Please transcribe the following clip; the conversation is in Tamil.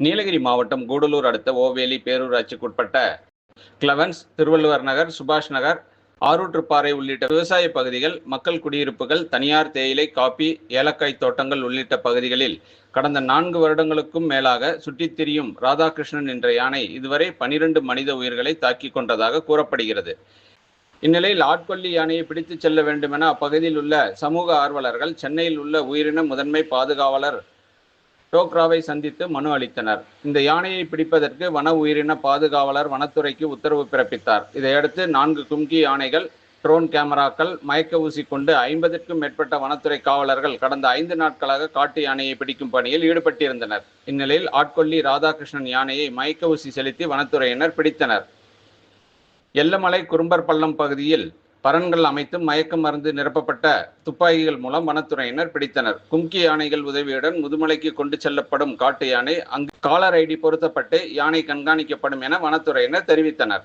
நீலகிரி மாவட்டம் கூடலூர் அடுத்த ஓவேலி பேரூராட்சிக்குட்பட்ட கிளவன்ஸ் திருவள்ளுவர் நகர் சுபாஷ் நகர் ஆரூற்றுப்பாறை உள்ளிட்ட விவசாய பகுதிகள் மக்கள் குடியிருப்புகள் தனியார் தேயிலை காபி ஏலக்காய் தோட்டங்கள் உள்ளிட்ட பகுதிகளில் கடந்த நான்கு வருடங்களுக்கும் மேலாக சுற்றித் திரியும் ராதாகிருஷ்ணன் என்ற யானை இதுவரை பனிரெண்டு மனித உயிர்களை தாக்கிக் கொண்டதாக கூறப்படுகிறது. இந்நிலையில் ஆட்கொல்லி யானையை பிடித்துச் செல்ல வேண்டுமென அப்பகுதியில் உள்ள சமூக ஆர்வலர்கள் சென்னையில் உள்ள உயிரின முதன்மை பாதுகாவலர் டோக்ராவை சந்தித்து மனு அளித்தனர். இந்த யானையை பிடிப்பதற்கு வன உயிரின பாதுகாவலர் வனத்துறைக்கு உத்தரவு பிறப்பித்தார். இதையடுத்து நான்கு கும்கி யானைகள் ட்ரோன் கேமராக்கள் மயக்க ஊசி கொண்டு ஐம்பதுக்கும் மேற்பட்ட வனத்துறை காவலர்கள் கடந்த ஐந்து நாட்களாக காட்டு யானையை பிடிக்கும் பணியில் ஈடுபட்டிருந்தனர். இந்நிலையில் ஆட்கொல்லி ராதாகிருஷ்ணன் யானையை மயக்க ஊசி செலுத்தி வனத்துறையினர் பிடித்தனர். எல்லமலை குறும்பர் பள்ளம் பகுதியில் பரன்கள் அமைத்து மயக்க மருந்து நிரப்பப்பட்ட துப்பாக்கிகள் மூலம் வனத்துறையினர் பிடித்தனர். கும்கி யானைகள் உதவியுடன் முதுமலைக்கு கொண்டு செல்லப்படும் காட்டு யானை அங்கு காலர் ஐடி பொருத்தப்பட்டு யானை கண்காணிக்கப்படும் என வனத்துறையினர் தெரிவித்தனர்.